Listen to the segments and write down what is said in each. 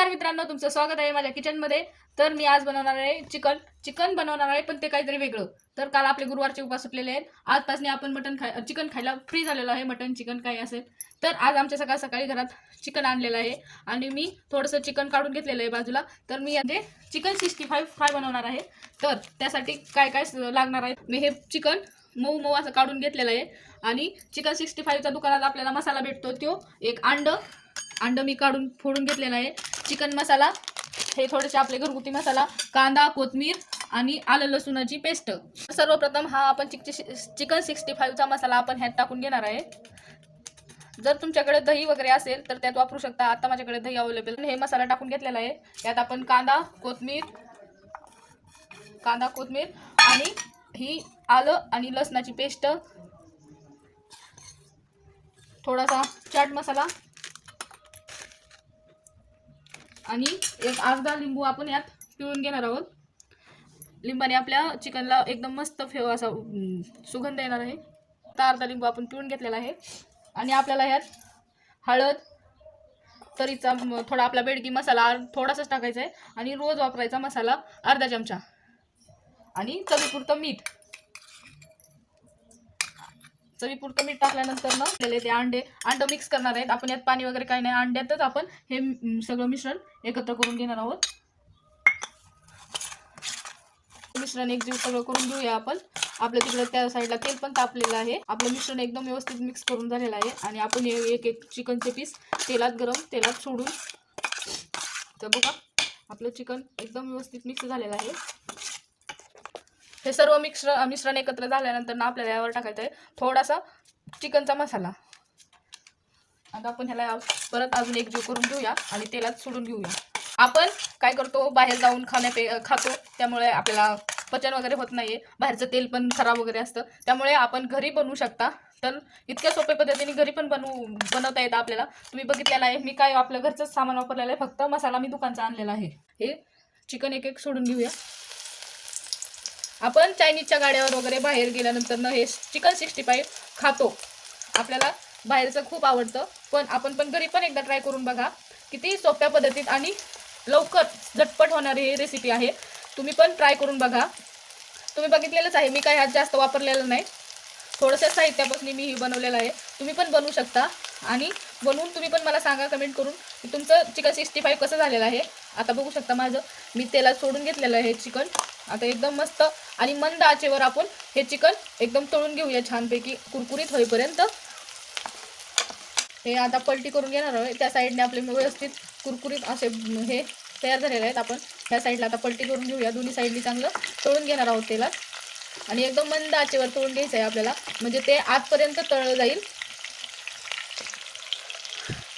नमस्कार मित्रांनो तुमचं स्वागत आहे माझ्या किचनमध्ये तर मी आज बनवणार आहे चिकन. चिकन बनवणार आहे पण ते काहीतरी वेगळं. तर काल आपले गुरुवारचे उपास सुटलेले आहेत. आजपासून आपण मटन खाय चिकन खायला फ्री झालेलं आहे मटन चिकन काही असेल. तर आज आमच्या सकाळ सकाळी घरात चिकन आणलेलं आहे. आणि मी थोडंसं चिकन काढून घेतलेलं आहे बाजूला. तर मी म्हणजे चिकन सिक्स्टी फाईव्ह फ्राय बनवणार आहे. तर त्यासाठी काय काय स- लागणार आहे? मी हे चिकन मऊ मऊ असं काढून घेतलेलं आहे. आणि चिकन सिक्स्टी फाईव्हच्या दुकानात आपल्याला मसाला भेटतो तो एक अंड. अंड मी काढून फोडून घेतलेला आहे. चिकन मसाला हे थोडेसे आपले घरगुती मसाला कांदा कोथमीर आणि आलं लसूणाची पेस्ट. सर्वप्रथम हा आपण चिक चिकन सिक्स्टी फाईव्हचा मसाला आपण ह्यात टाकून घेणार आहे. जर तुमच्याकडे दही वगैरे असेल तर त्यात वापरू शकता. आता माझ्याकडे दही अवेलेबल हे मसाला टाकून घेतलेला आहे. यात आपण कांदा कोथमीर कांदा कोथमीर आणि ही आलं आणि लसणाची पेस्ट. थोडासा चाट मसाला. आणि एक अर्धा लिंबू आपण यात पिळून घेणार आहोत. लिंबाने आपल्या चिकनला एकदम मस्त फेव असा सुगंध येणार आहे. तर अर्धा लिंबू आपण पिळून घेतलेला आहे. आणि आपल्याला ह्यात हळद तरीचा थोडा आपला बेडगी मसाला थोडासाच टाकायचा आहे. आणि रोज वापरायचा मसाला अर्धा चमचा. आणि चवीपुरतं मीठ. चवीपुरतं मीठ टाकल्यानंतर ना आपल्याला ते अंडे अंड मिक्स करणार आहेत. आपण यात पाणी वगैरे काही नाही अंड्यातच आपण हे सगळं मिश्रण एकत्र करून घेणार आहोत. मिश्रण एकजीव सगळं करून घेऊया आपण. आपल्या तिकडे त्या साईडला तेल पण तापलेलं आहे. आपलं मिश्रण एकदम व्यवस्थित मिक्स करून झालेलं आहे. आणि आपण हे एक एक चिकनचे पीस तेलात गरम तेलात सोडून तर बघा आपलं चिकन एकदम व्यवस्थित मिक्स झालेलं आहे. हे सर्व मिक्स मिश्रण एकत्र झाल्यानंतर ना आपल्याला यावर टाकायचं आहे थोडासा चिकनचा मसाला. आता आपण ह्याला परत अजून एकजीव करून घेऊया आणि तेलात सोडून घेऊया. आपण काय करतो बाहेर जाऊन खाण्यापे खातो त्यामुळे आपल्याला पचन वगैरे होत नाहीये बाहेरचं तेल पण खराब वगैरे असतं त्यामुळे आपण घरी बनवू शकता. तर इतक्या सोप्या पद्धतीने घरी पण बनवू बनवता येतं आपल्याला. तुम्ही बघितलेलं आहे मी काय आपलं घरचंच सामान वापरलेलं आहे फक्त मसाला मी दुकानचा आणलेला आहे. हे चिकन एक एक सोडून घेऊया. आपण चायनीजच्या गाड्यावर वगैरे बाहेर गेल्यानंतर ना हे चिकन सिक्स्टी फाईव्ह खातो. आपल्याला बाहेरचं खूप आवडतं. पण आपण पण घरी पण एकदा ट्राय करून बघा किती सोप्या पद्धतीत आणि लवकर झटपट होणारी ही रेसिपी आहे. तुम्ही पण ट्राय करून बघा. तुम्ही बघितलेलंच आहे. मी काय ह्यात जास्त वापरलेलं नाही. थोडंसं साहित्यापासून मी ही बनवलेलं आहे. तुम्ही पण बनवू शकता. आणि बनवून तुम्ही पण मला सांगा कमेंट करून की तुमचं चिकन सिक्स्टी फाईव्ह कसं झालेलं आहे. आता बघू शकता माझं. मी तेलात सोडून घेतलेलं आहे चिकन. आता एकदम मस्त आणि मंद आचेवर आपण हे चिकन एकदम तळून घेऊया छानपैकी कुरकुरीत होईपर्यंत. हे आता पलटी करून घेणार आहोत. त्या साईडने आपले व्यवस्थित कुरकुरीत असे हे तयार झालेले आहेत आपण. ह्या साईडला आता पलटी करून घेऊया. दोन्ही साईडनी चांगलं तळून घेणार आहोत तेलात. आणि एकदम मंद आचेवर तळून घ्यायचं आहे आपल्याला. म्हणजे ते आतपर्यंत तळलं जाईल.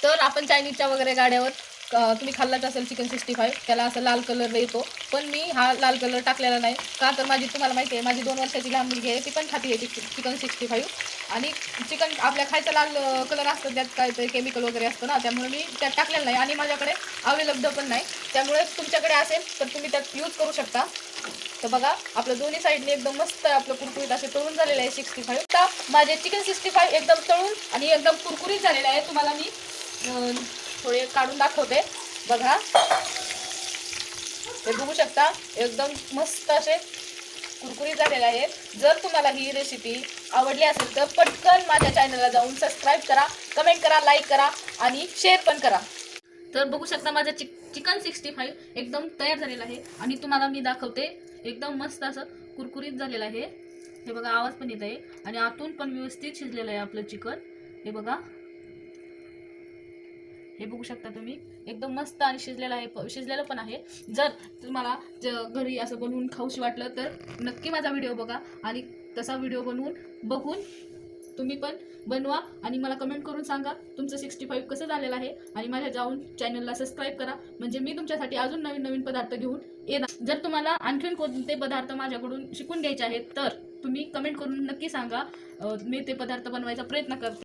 तर आपण चायनीजच्या वगैरे गाड्यावर तुम्ही खाल्लाच असेल चिकन सिक्स्टी फाईव्ह त्याला असं लाल कलर येतो. पण मी हा लाल कलर टाकलेला नाही. का तर माझी तुम्हाला माहिती आहे माझी दोन वर्षाची लहान मुलगी आहे ती पण खाती आहे चिकन सिक्स्टी फाईव्ह. आणि चिकन आपल्या खायचा लाल कलर असतं त्यात काय ते केमिकल वगैरे असतं ना त्यामुळे मी त्यात टाकलेलं नाही. आणि माझ्याकडे अवेलेबल पण नाही. त्यामुळे तुमच्याकडे असेल तर तुम्ही त्यात यूज करू शकता. तर बघा आपलं दोन्ही साईडने एकदम मस्त आपलं कुरकुरीत असे तळून झालेलं आहे सिक्स्टी फाईव्ह. तर माझे चिकन सिक्स्टी फाईव्ह एकदम तळून आणि एकदम कुरकुरीत झालेलं आहे. तुम्हाला मी थोडे काढून दाखवते. बघा. हे बघू शकता एकदम मस्त असे कुरकुरीत झालेले आहेत. जर तुम्हाला ही रेसिपी आवडली असेल तर पटकन माझ्या चॅनलला जाऊन सबस्क्राईब करा कमेंट करा लाईक करा आणि शेअर पण करा. तर बघू शकता माझं चिक चिकन सिक्स्टी फाईव्ह एकदम तयार झालेलं आहे आणि तुम्हाला मी दाखवते एकदम मस्त असं कुरकुरीत झालेलं आहे. हे बघा आवाज पण येत आहे आणि आतून पण व्यवस्थित शिजलेलं आहे आपलं चिकन हे बघा. हे बघू शकता तुम्ही. एकदम मस्त आणि शिजलेलं आहे प- शिजलेलं पण आहे. जर तुम्हाला ज घरी असं बनवून खाऊशी वाटलं तर नक्की माझा व्हिडिओ बघा आणि तसा व्हिडिओ बनवून बघून तुम्ही पण बनवा आणि मला कमेंट करून सांगा तुमचं सिक्स्टी फाईव्ह कसं झालेलं आहे आणि माझ्या जाऊन चॅनलला सबस्क्राईब करा. म्हणजे मी तुमच्यासाठी अजून नवीन नवीन पदार्थ घेऊन येणार. जर तुम्हाला आणखीन कोणते पदार्थ माझ्याकडून शिकून घ्यायचे आहेत तर तुम्ही कमेंट करून नक्की सांगा. मी ते पदार्थ बनवायचा प्रयत्न करते.